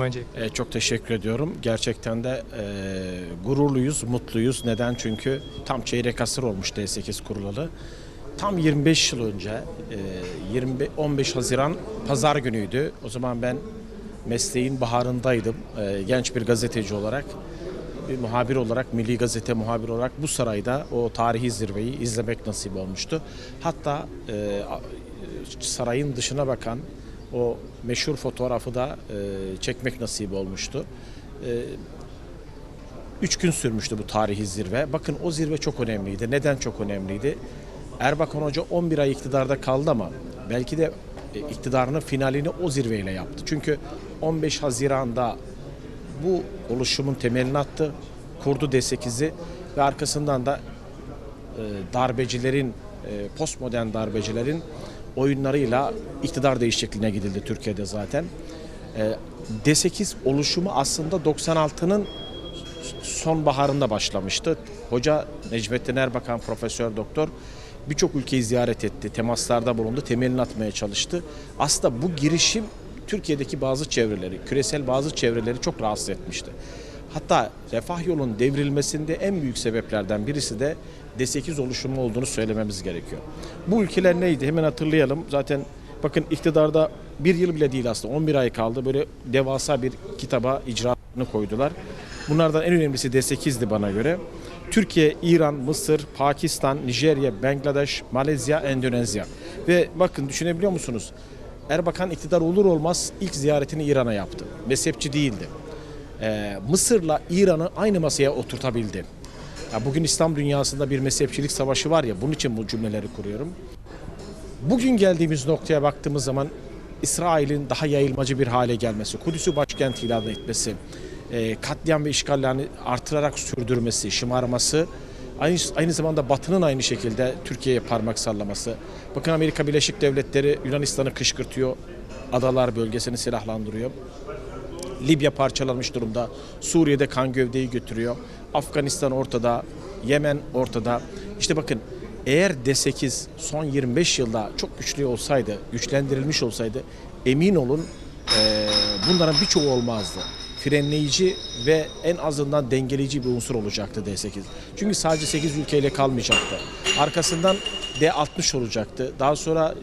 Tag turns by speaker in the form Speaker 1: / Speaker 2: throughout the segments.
Speaker 1: Öncelikle.
Speaker 2: E, çok teşekkür ediyorum. Gerçekten de e, gururluyuz, mutluyuz. Neden? Çünkü tam çeyrek asır olmuş D8 kurulalı. Tam 25 yıl önce, e, 20, 15 Haziran Pazar günüydü. O zaman ben mesleğin baharındaydım. E, genç bir gazeteci olarak, bir muhabir olarak, Milli Gazete muhabir olarak bu sarayda o tarihi zirveyi izlemek nasip olmuştu. Hatta e, sarayın dışına bakan o meşhur fotoğrafı da e, çekmek nasip olmuştu. E, üç gün sürmüştü bu tarihi zirve. Bakın o zirve çok önemliydi. Neden çok önemliydi? Erbakan Hoca 11 ay iktidarda kaldı ama belki de e, iktidarının finalini o zirveyle yaptı. Çünkü 15 Haziran'da bu oluşumun temelini attı. Kurdu D8'i ve arkasından da e, darbecilerin, e, postmodern darbecilerin oyunlarıyla iktidar değişikliğine gidildi Türkiye'de zaten. E, D8 oluşumu aslında 96'nın sonbaharında başlamıştı. Hoca Necmettin Erbakan Profesör Doktor birçok ülkeyi ziyaret etti, temaslarda bulundu, temelini atmaya çalıştı. Aslında bu girişim Türkiye'deki bazı çevreleri, küresel bazı çevreleri çok rahatsız etmişti. Hatta refah yolun devrilmesinde en büyük sebeplerden birisi de D8 oluşumu olduğunu söylememiz gerekiyor. Bu ülkeler neydi? Hemen hatırlayalım. Zaten bakın iktidarda bir yıl bile değil aslında 11 ay kaldı. Böyle devasa bir kitaba icraatını koydular. Bunlardan en önemlisi D8'di bana göre. Türkiye, İran, Mısır, Pakistan, Nijerya, Bangladeş, Malezya, Endonezya. Ve bakın düşünebiliyor musunuz? Erbakan iktidar olur olmaz ilk ziyaretini İran'a yaptı. Mezhepçi değildi. Ee, Mısır'la İran'ı aynı masaya oturtabildi. Ya bugün İslam dünyasında bir mezhepçilik savaşı var ya bunun için bu cümleleri kuruyorum. Bugün geldiğimiz noktaya baktığımız zaman İsrail'in daha yayılmacı bir hale gelmesi, Kudüs'ü başkent ilan etmesi, e, katliam ve işgallerini artırarak sürdürmesi, şımarması, aynı, aynı zamanda Batı'nın aynı şekilde Türkiye'ye parmak sallaması. Bakın Amerika Birleşik Devletleri Yunanistan'ı kışkırtıyor, adalar bölgesini silahlandırıyor. Libya parçalanmış durumda. Suriye'de kan gövdeyi götürüyor. Afganistan ortada. Yemen ortada. İşte bakın eğer D8 son 25 yılda çok güçlü olsaydı, güçlendirilmiş olsaydı emin olun eee, bunların birçoğu olmazdı. Frenleyici ve en azından dengeleyici bir unsur olacaktı D8. Çünkü sadece 8 ülkeyle kalmayacaktı. Arkasından D60 olacaktı. Daha sonra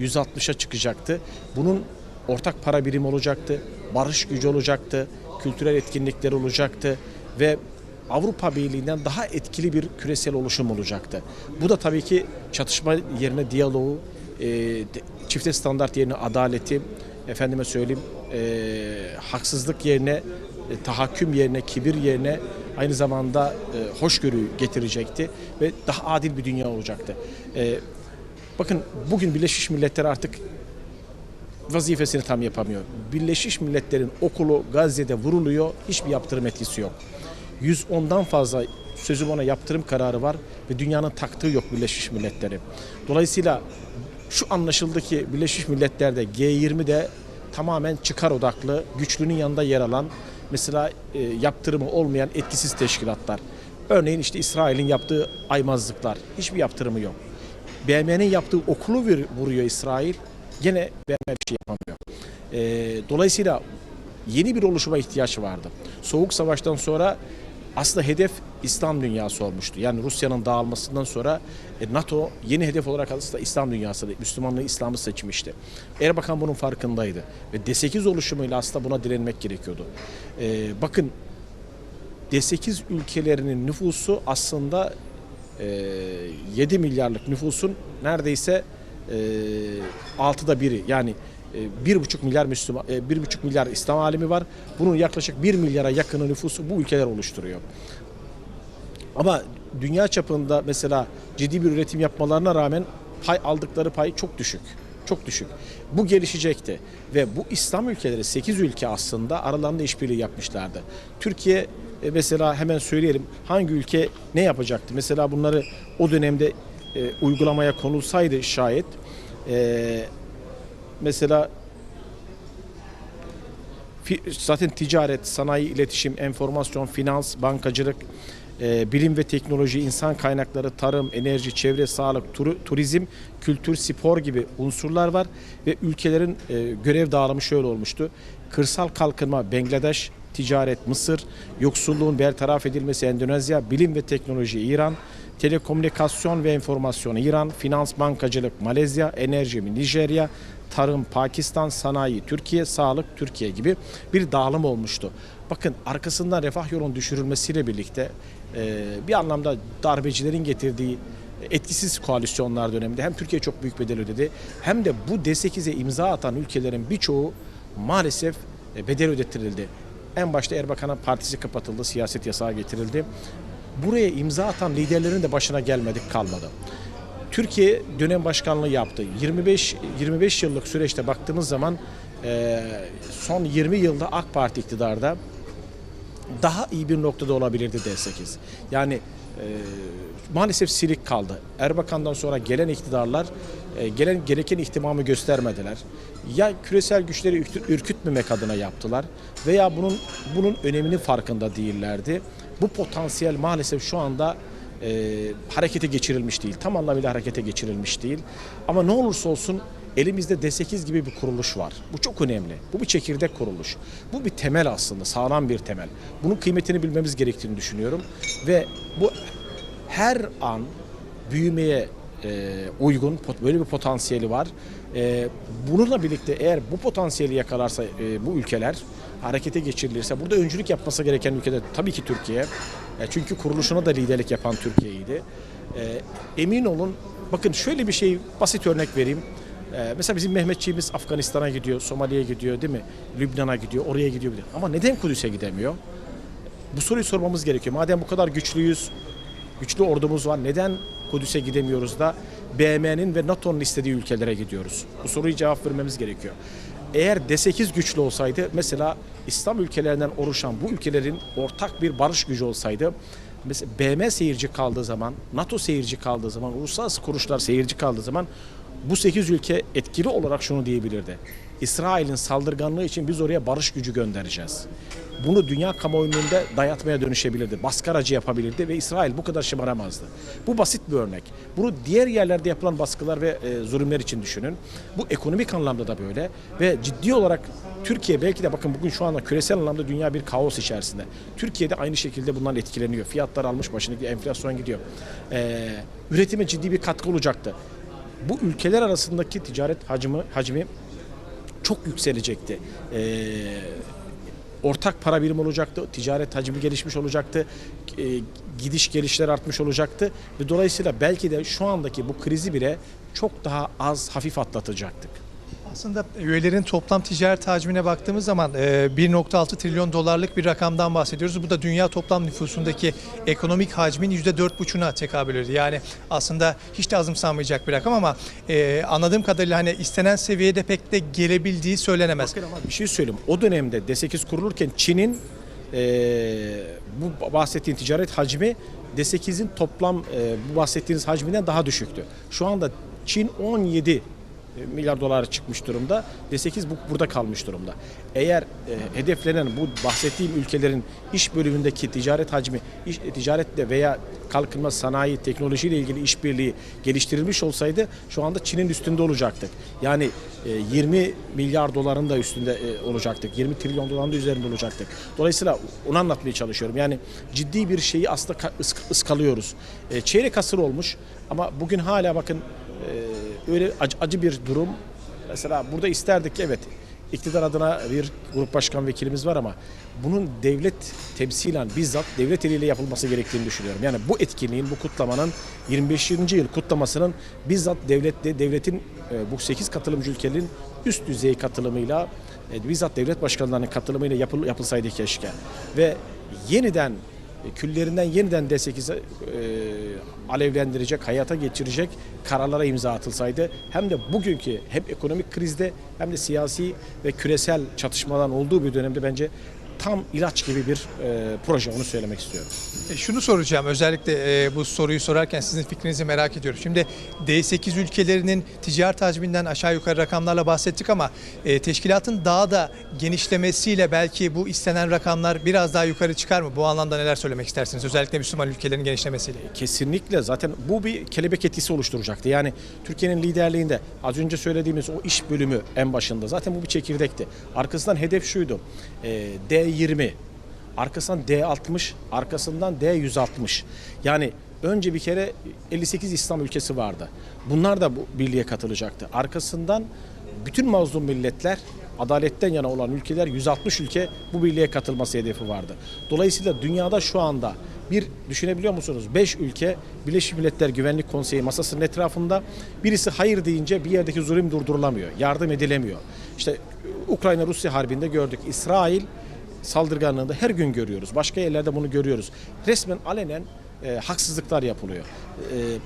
Speaker 2: 160'a çıkacaktı. Bunun ortak para birimi olacaktı, barış gücü olacaktı, kültürel etkinlikler olacaktı ve Avrupa Birliği'nden daha etkili bir küresel oluşum olacaktı. Bu da tabii ki çatışma yerine diyaloğu, e, çifte standart yerine adaleti, efendime söyleyeyim e, haksızlık yerine, e, tahakküm yerine, kibir yerine aynı zamanda hoşgörü getirecekti ve daha adil bir dünya olacaktı. Bakın bugün Birleşmiş Milletler artık vazifesini tam yapamıyor. Birleşmiş Milletler'in okulu Gazze'de vuruluyor. Hiçbir yaptırım etkisi yok. 110'dan fazla sözüm ona yaptırım kararı var ve dünyanın taktığı yok Birleşmiş Milletler'i. Dolayısıyla şu anlaşıldı ki Birleşmiş Milletler'de G20'de tamamen çıkar odaklı, güçlünün yanında yer alan, mesela e, yaptırımı olmayan etkisiz teşkilatlar. Örneğin işte İsrail'in yaptığı aymazlıklar. Hiçbir yaptırımı yok. BM'nin yaptığı okulu vuruyor İsrail. Gene BM bir şey yapamıyor. Ee, dolayısıyla yeni bir oluşuma ihtiyaç vardı. Soğuk Savaş'tan sonra aslında hedef İslam dünyası olmuştu. Yani Rusya'nın dağılmasından sonra e, NATO yeni hedef olarak aslında İslam dünyası, Müslümanlığı, İslam'ı seçmişti. Erbakan bunun farkındaydı. Ve D8 oluşumuyla aslında buna direnmek gerekiyordu. Ee, bakın D8 ülkelerinin nüfusu aslında e, 7 milyarlık nüfusun neredeyse e, altıda biri yani e, bir buçuk milyar Müslüman, e, bir buçuk milyar İslam alimi var. Bunun yaklaşık 1 milyara yakını nüfusu bu ülkeler oluşturuyor. Ama dünya çapında mesela ciddi bir üretim yapmalarına rağmen pay aldıkları pay çok düşük. Çok düşük. Bu gelişecekti ve bu İslam ülkeleri 8 ülke aslında aralarında işbirliği yapmışlardı. Türkiye e, mesela hemen söyleyelim hangi ülke ne yapacaktı? Mesela bunları o dönemde e, uygulamaya konulsaydı şayet e, mesela zaten ticaret, sanayi, iletişim, enformasyon, finans, bankacılık, e, bilim ve teknoloji, insan kaynakları, tarım, enerji, çevre, sağlık, turu- turizm, kültür, spor gibi unsurlar var ve ülkelerin e, görev dağılımı şöyle olmuştu. Kırsal kalkınma Bangladeş, ticaret Mısır, yoksulluğun bertaraf edilmesi Endonezya, bilim ve teknoloji İran, telekomünikasyon ve enformasyon İran, finans bankacılık Malezya, enerji Nijerya, tarım Pakistan, sanayi Türkiye, sağlık Türkiye gibi bir dağılım olmuştu. Bakın arkasından refah yolunun düşürülmesiyle birlikte e, bir anlamda darbecilerin getirdiği etkisiz koalisyonlar döneminde hem Türkiye çok büyük bedel ödedi hem de bu D8'e imza atan ülkelerin birçoğu maalesef e, bedel ödettirildi. En başta Erbakan'ın partisi kapatıldı, siyaset yasağı getirildi. Buraya imza atan liderlerin de başına gelmedik kalmadı. Türkiye dönem başkanlığı yaptı. 25 25 yıllık süreçte baktığımız zaman e, son 20 yılda AK Parti iktidarda daha iyi bir noktada olabilirdi D8. Yani e, maalesef silik kaldı. Erbakan'dan sonra gelen iktidarlar e, gelen gereken ihtimamı göstermediler. Ya küresel güçleri ürkü- ürkütmemek adına yaptılar veya bunun bunun öneminin farkında değillerdi. Bu potansiyel maalesef şu anda e, harekete geçirilmiş değil. Tam anlamıyla harekete geçirilmiş değil. Ama ne olursa olsun elimizde D8 gibi bir kuruluş var. Bu çok önemli. Bu bir çekirdek kuruluş. Bu bir temel aslında, sağlam bir temel. Bunun kıymetini bilmemiz gerektiğini düşünüyorum. Ve bu her an büyümeye e, uygun böyle bir potansiyeli var. E, bununla birlikte eğer bu potansiyeli yakalarsa e, bu ülkeler harekete geçirilirse burada öncülük yapması gereken ülkeler tabii ki Türkiye. E, çünkü kuruluşuna da liderlik yapan Türkiye'ydi. E, emin olun bakın şöyle bir şey basit örnek vereyim. E, mesela bizim Mehmetçiğimiz Afganistan'a gidiyor, Somali'ye gidiyor değil mi? Lübnan'a gidiyor, oraya gidiyor. Ama neden Kudüs'e gidemiyor? Bu soruyu sormamız gerekiyor. Madem bu kadar güçlüyüz, güçlü ordumuz var. Neden Kudüs'e gidemiyoruz da BM'nin ve NATO'nun istediği ülkelere gidiyoruz? Bu soruyu cevap vermemiz gerekiyor. Eğer D8 güçlü olsaydı mesela İslam ülkelerinden oluşan bu ülkelerin ortak bir barış gücü olsaydı mesela BM seyirci kaldığı zaman, NATO seyirci kaldığı zaman, uluslararası kuruluşlar seyirci kaldığı zaman bu 8 ülke etkili olarak şunu diyebilirdi. İsrail'in saldırganlığı için biz oraya barış gücü göndereceğiz. Bunu dünya kamuoyunun dayatmaya dönüşebilirdi. Baskı aracı yapabilirdi ve İsrail bu kadar şımaramazdı. Bu basit bir örnek. Bunu diğer yerlerde yapılan baskılar ve e, zulümler için düşünün. Bu ekonomik anlamda da böyle ve ciddi olarak Türkiye belki de bakın bugün şu anda küresel anlamda dünya bir kaos içerisinde. Türkiye'de aynı şekilde bundan etkileniyor. Fiyatlar almış başını enflasyon gidiyor. Ee, üretime ciddi bir katkı olacaktı. Bu ülkeler arasındaki ticaret hacmi, hacmi çok yükselecekti. Ee, ortak para birimi olacaktı, ticaret hacmi gelişmiş olacaktı, e, gidiş gelişler artmış olacaktı ve dolayısıyla belki de şu andaki bu krizi bile çok daha az hafif atlatacaktık.
Speaker 1: Aslında üyelerin toplam ticaret hacmine baktığımız zaman e, 1.6 trilyon dolarlık bir rakamdan bahsediyoruz. Bu da dünya toplam nüfusundaki ekonomik hacmin %4,5'una tekabül ediyor. Yani aslında hiç de azımsanmayacak bir rakam ama e, anladığım kadarıyla hani istenen seviyede pek de gelebildiği söylenemez.
Speaker 2: Bakın bir şey söyleyeyim. O dönemde D8 kurulurken Çin'in eee, bu bahsettiğin ticaret hacmi D8'in toplam bu bahsettiğiniz hacminden daha düşüktü. Şu anda Çin 17 milyar dolara çıkmış durumda. D8 bu, burada kalmış durumda. Eğer e, hedeflenen bu bahsettiğim ülkelerin iş bölümündeki ticaret hacmi, iş, ticaretle veya kalkınma sanayi, teknolojiyle ilgili işbirliği geliştirilmiş olsaydı şu anda Çin'in üstünde olacaktık. Yani e, 20 milyar doların da üstünde e, olacaktık. 20 trilyon doların da üzerinde olacaktık. Dolayısıyla onu anlatmaya çalışıyorum. Yani ciddi bir şeyi aslında ka- ısk- ıskalıyoruz. E, çeyrek asır olmuş ama bugün hala bakın ee, öyle acı, acı bir durum. Mesela burada isterdik evet iktidar adına bir grup başkan vekilimiz var ama bunun devlet temsilen bizzat devlet eliyle yapılması gerektiğini düşünüyorum. Yani bu etkinliğin, bu kutlamanın 25. yıl kutlamasının bizzat devlette, devletin e, bu 8 katılımcı ülkenin üst düzey katılımıyla e, bizzat devlet başkanlarının katılımıyla yapıl, yapılsaydı keşke. Ve yeniden küllerinden yeniden D8'e e, alevlendirecek, hayata geçirecek kararlara imza atılsaydı hem de bugünkü hem ekonomik krizde hem de siyasi ve küresel çatışmadan olduğu bir dönemde bence tam ilaç gibi bir e, proje onu söylemek istiyorum.
Speaker 1: E, Şunu soracağım özellikle e, bu soruyu sorarken sizin fikrinizi merak ediyorum. Şimdi D8 ülkelerinin ticaret hacminden aşağı yukarı rakamlarla bahsettik ama e, teşkilatın daha da genişlemesiyle belki bu istenen rakamlar biraz daha yukarı çıkar mı? Bu anlamda neler söylemek istersiniz? Özellikle Müslüman ülkelerin genişlemesiyle.
Speaker 2: Kesinlikle zaten bu bir kelebek etkisi oluşturacaktı. Yani Türkiye'nin liderliğinde az önce söylediğimiz o iş bölümü en başında zaten bu bir çekirdekti. Arkasından hedef şuydu. e, D20, arkasından D60, arkasından D160. Yani önce bir kere 58 İslam ülkesi vardı. Bunlar da bu birliğe katılacaktı. Arkasından bütün mazlum milletler adaletten yana olan ülkeler 160 ülke bu birliğe katılması hedefi vardı. Dolayısıyla dünyada şu anda bir düşünebiliyor musunuz? 5 ülke Birleşmiş Milletler Güvenlik Konseyi masasının etrafında birisi hayır deyince bir yerdeki zulüm durdurulamıyor, yardım edilemiyor. İşte Ukrayna-Rusya harbinde gördük. İsrail saldırganlığında her gün görüyoruz. Başka yerlerde bunu görüyoruz. Resmen alenen e, haksızlıklar yapılıyor. E,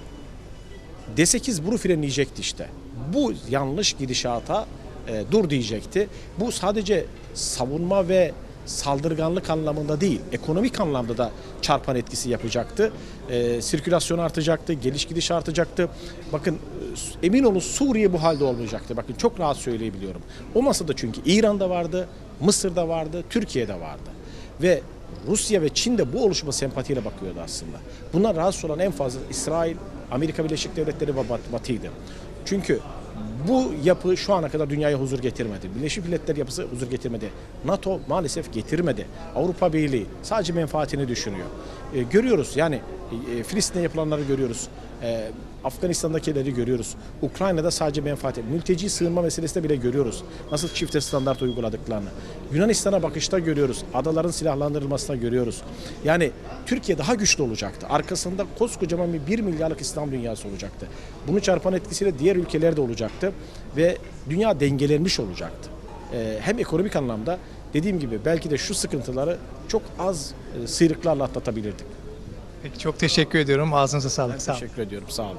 Speaker 2: D8 bunu frenleyecekti işte. Bu yanlış gidişata e, dur diyecekti. Bu sadece savunma ve saldırganlık anlamında değil, ekonomik anlamda da çarpan etkisi yapacaktı. E, sirkülasyon artacaktı, geliş gidiş artacaktı. Bakın e, emin olun Suriye bu halde olmayacaktı. Bakın çok rahat söyleyebiliyorum. O masada çünkü İran'da vardı, Mısır'da vardı, Türkiye'de vardı. Ve Rusya ve Çin de bu oluşuma sempatiyle bakıyordu aslında. Bundan rahatsız olan en fazla İsrail, Amerika Birleşik Devletleri ve Bat- Batı'ydı. Çünkü bu yapı şu ana kadar dünyaya huzur getirmedi. Birleşik Milletler yapısı huzur getirmedi. NATO maalesef getirmedi. Avrupa Birliği sadece menfaatini düşünüyor. E, görüyoruz yani e, Filistin'de yapılanları görüyoruz. E, Afganistan'dakileri görüyoruz. Ukrayna'da sadece menfaat. Mülteci sığınma meselesinde bile görüyoruz. Nasıl çifte standart uyguladıklarını. Yunanistan'a bakışta görüyoruz. Adaların silahlandırılmasına görüyoruz. Yani Türkiye daha güçlü olacaktı. Arkasında koskocaman bir 1 milyarlık İslam dünyası olacaktı. Bunu çarpan etkisiyle diğer ülkeler de olacaktı. Ve dünya dengelenmiş olacaktı. Ee, hem ekonomik anlamda dediğim gibi belki de şu sıkıntıları çok az e, sıyrıklarla atlatabilirdik.
Speaker 1: Peki çok teşekkür ediyorum. Ağzınıza sağlık. Sağ olun.
Speaker 2: Teşekkür ediyorum. Sağ olun.